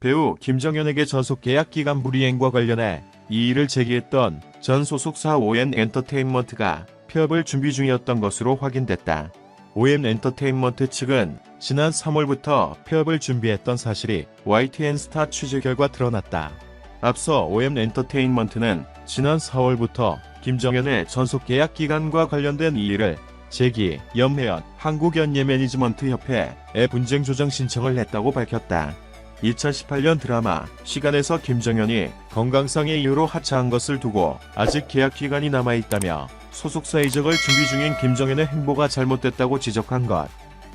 배우 김정현에게 전속 계약 기간 불이행과 관련해 이의를 제기했던 전 소속사 ON 엔터테인먼트가 폐업을 준비 중이었던 것으로 확인됐다. OM 엔터테인먼트 측은 지난 3월부터 폐업을 준비했던 사실이 YTN 스타 취재 결과 드러났다. 앞서 OM 엔터테인먼트는 지난 4월부터 김정현의 전속 계약 기간과 관련된 이의를 제기, 연매연, 한국연예 매니지먼트 협회에 분쟁 조정 신청을 했다고 밝혔다. 2018년 드라마 시간에서 김정현이 건강상의 이유로 하차한 것을 두고 아직 계약 기간이 남아 있다며 소속사 이적을 준비 중인 김정현의 행보가 잘못됐다고 지적한 것.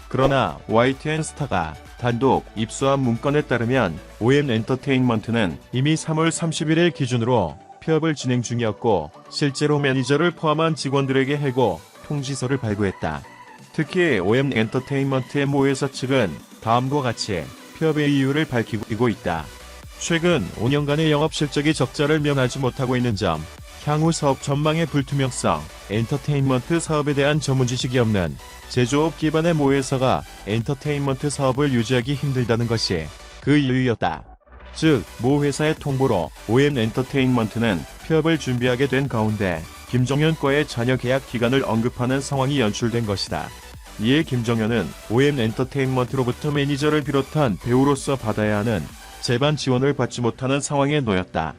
그러나 YTN 스타가 단독 입수한 문건에 따르면 OM 엔터테인먼트는 이미 3월 31일 기준으로 폐업을 진행 중이었고 실제로 매니저를 포함한 직원들에게 해고 통지서를 발부했다. 특히 OM 엔터테인먼트의 모 회사 측은 다음과 같이 폐업의 이유를 밝히고 있다. 최근 5년간의 영업 실적이 적자를 면하지 못하고 있는 점, 향후 사업 전망의 불투명성, 엔터테인먼트 사업에 대한 전문 지식이 없는 제조업 기반의 모회사가 엔터테인먼트 사업을 유지하기 힘들다는 것이 그 이유였다. 즉, 모 회사의 통보로 OM 엔터테인먼트는 폐업을 준비하게 된 가운데 김정현과의 자녀 계약 기간을 언급하는 상황이 연출된 것이다. 이에 김정현은 OM 엔터테인먼트로부터 매니저를 비롯한 배우로서 받아야 하는 재반 지원을 받지 못하는 상황에 놓였다.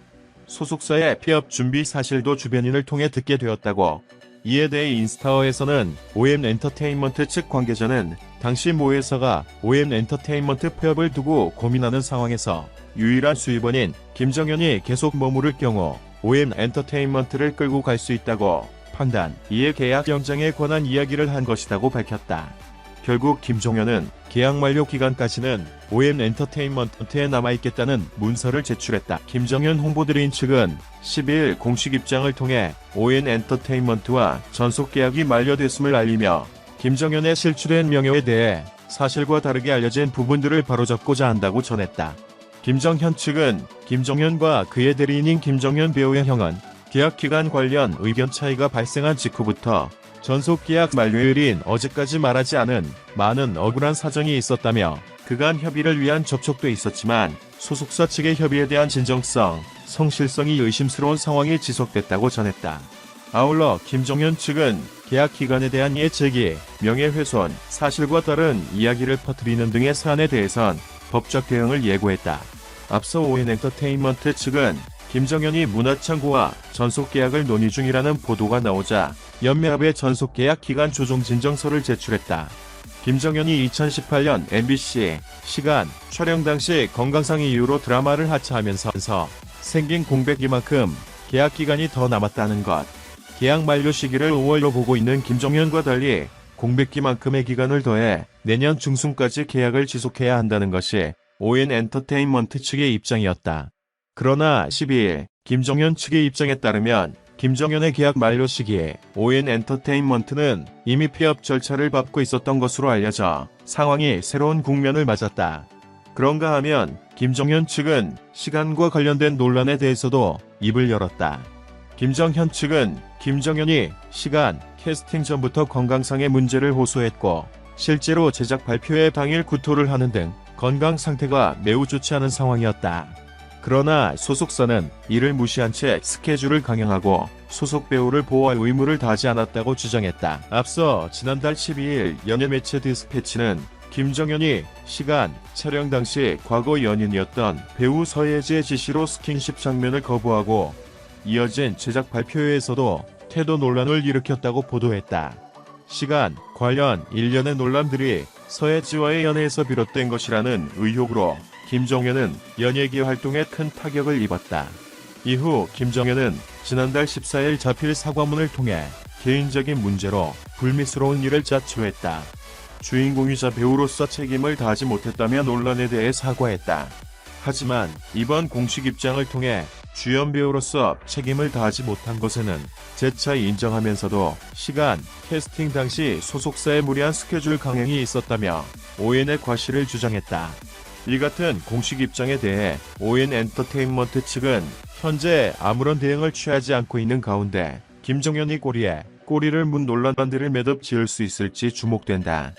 소속사의 폐업 준비 사실도 주변인을 통해 듣게 되었다고. 이에 대해 인스타어에서는 OM 엔터테인먼트 측 관계자는 당시 모 회사가 OM 엔터테인먼트 폐업을 두고 고민하는 상황에서 유일한 수입원인 김정현이 계속 머무를 경우 OM 엔터테인먼트를 끌고 갈 수 있다고 판단, 이에 계약 연장에 관한 이야기를 한 것이라고 밝혔다. 결국 김종현은 계약 만료 기간까지는 OM 엔터테인먼트에 남아있겠다는 문서를 제출했다. 김정현 홍보드레인 측은 12일 공식 입장을 통해 ON 엔터테인먼트와 전속 계약이 만료됐음을 알리며 김정현의 실추된 명예에 대해 사실과 다르게 알려진 부분들을 바로잡고자 한다고 전했다. 김정현 측은 김정현과 그의 대리인인 김정현 배우의 형은 계약 기간 관련 의견 차이가 발생한 직후부터 전속 계약 만료일인 어제까지 말하지 않은 많은 억울한 사정이 있었다며 그간 협의를 위한 접촉도 있었지만 소속사 측의 협의에 대한 진정성, 성실성이 의심스러운 상황이 지속됐다고 전했다. 아울러 김정현 측은 계약 기간에 대한 제기, 명예훼손, 사실과 다른 이야기를 퍼뜨리는 등의 사안에 대해선 법적 대응을 예고했다. 앞서 ON 엔터테인먼트 측은 김정현이 문화창고와 전속 계약을 논의 중이라는 보도가 나오자 연매합의 전속 계약 기간 조정 진정서를 제출했다. 김정현이 2018년 MBC 시간 촬영 당시 건강상 이유로 드라마를 하차하면서 생긴 공백이만큼 계약 기간이 더 남았다는 것. 계약 만료 시기를 5월로 보고 있는 김정현과 달리 공백기만큼의 기간을 더해 내년 중순까지 계약을 지속해야 한다는 것이 ON 엔터테인먼트 측의 입장이었다. 그러나 12일 김정현 측의 입장에 따르면 김정현의 계약 만료 시기에 ON 엔터테인먼트는 이미 폐업 절차를 밟고 있었던 것으로 알려져 상황이 새로운 국면을 맞았다. 그런가 하면 김정현 측은 시간과 관련된 논란에 대해서도 입을 열었다. 김정현 측은 김정현이 시간, 캐스팅 전부터 건강상의 문제를 호소했고 실제로 제작 발표회 당일 구토를 하는 등 건강 상태가 매우 좋지 않은 상황이었다. 그러나 소속사는 이를 무시한 채 스케줄을 강행하고 소속 배우를 보호할 의무를 다하지 않았다고 주장했다. 앞서 지난달 12일 연예 매체 디스패치는 김정현이 시간, 촬영 당시 과거 연인이었던 배우 서예지의 지시로 스킨십 장면을 거부하고 이어진 제작 발표회에서도 태도 논란을 일으켰다고 보도했다. 시간, 관련 일련의 논란들이 서예지와의 연애에서 비롯된 것이라는 의혹으로 김정현은 연예계 활동에 큰 타격을 입었다. 이후 김정현은 지난달 14일 자필 사과문을 통해 개인적인 문제로 불미스러운 일을 자초했다. 주인공이자 배우로서 책임을 다하지 못했다며 논란에 대해 사과했다. 하지만 이번 공식 입장을 통해 주연 배우로서 책임을 다하지 못한 것에는 재차 인정하면서도 시간, 캐스팅 당시 소속사의 무리한 스케줄 강행이 있었다며 ON의 과실을 주장했다. 이 같은 공식 입장에 대해 ON 엔터테인먼트 측은 현재 아무런 대응을 취하지 않고 있는 가운데 김정현이 꼬리에 꼬리를 문 논란들을 매듭 지을 수 있을지 주목된다.